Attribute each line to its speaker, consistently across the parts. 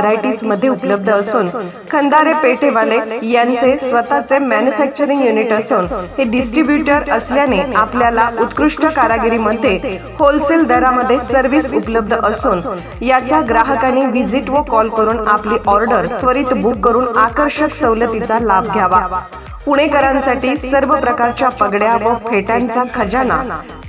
Speaker 1: व्हरायटीजमध्ये उपलब्ध असून खंदारे पेठेवाले यांचे स्वतःचे मॅन्युफॅक्चरिंग युनिट असून हे डिस्ट्रीब्युटर असल्याने आपल्याला उत्कृष्ट कारागिरीमध्ये होलसेल दरामध्ये सर्व्हिस उपलब्ध असून याचा ग्राहकांनी व्हिजिट व कॉल करून आपली ऑर्डर त्वरित बुक करून आकर्षक सवलतीचा लाभ घ्यावा. पुणेकरांसाठी सर्व प्रकारच्या पगड्या व फेट्यांचा खजाना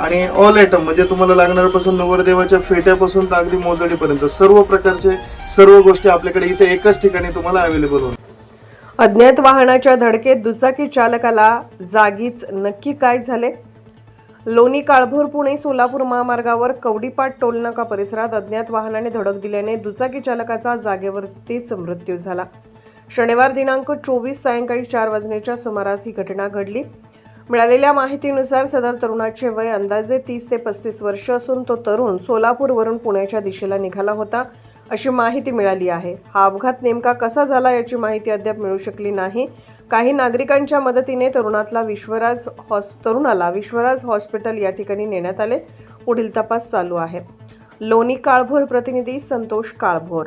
Speaker 2: आणि ऑल आयटम म्हणजे तुम्हाला लागणाऱ्यापासून नवरदेवाच्या फेट्यापासून तर अगदी मोजणीपर्यंत सर्व प्रकारचे सर्व गोष्टी आपल्याकडे इथे एकाच ठिकाणी तुम्हाला अवेलेबल होणार.
Speaker 1: अज्ञात वाहनाच्या धडकेत दुचाकी चालकाला जागीच नक्की काय झाले? लोणी काळभोर पुणे सोलापूर महामार्गावर कवडीपाट टोलनाका परिसरात अज्ञात वाहनाने धडक दिल्याने दुचाकी चालकाचा जागेवरतीच मृत्यू झाला. शनिवार दिनांक चोवीस सायंकाळी चार वाजण्याच्या सुमारास ही घटना घडली. मिळालेल्या माहितीनुसार सदर तरुणाचे वय अंदाजे तीस ते पस्तीस वर्ष असून तो तरुण सोलापूरवरून पुण्याच्या दिशेला निघाला होता अशी माहिती मिळाली आहे. हा अपघात नेमका कसा झाला याची माहिती अद्याप मिळू शकली नाही. काही नागरिकांच्या मदतीने तरुणातला विश्वराज हॉस तरुणाला विश्वराज हॉस्पिटल या ठिकाणी नेण्यात आले. पुढील तपास चालू आहे. लोणी काळभोर प्रतिनिधी संतोष काळभोर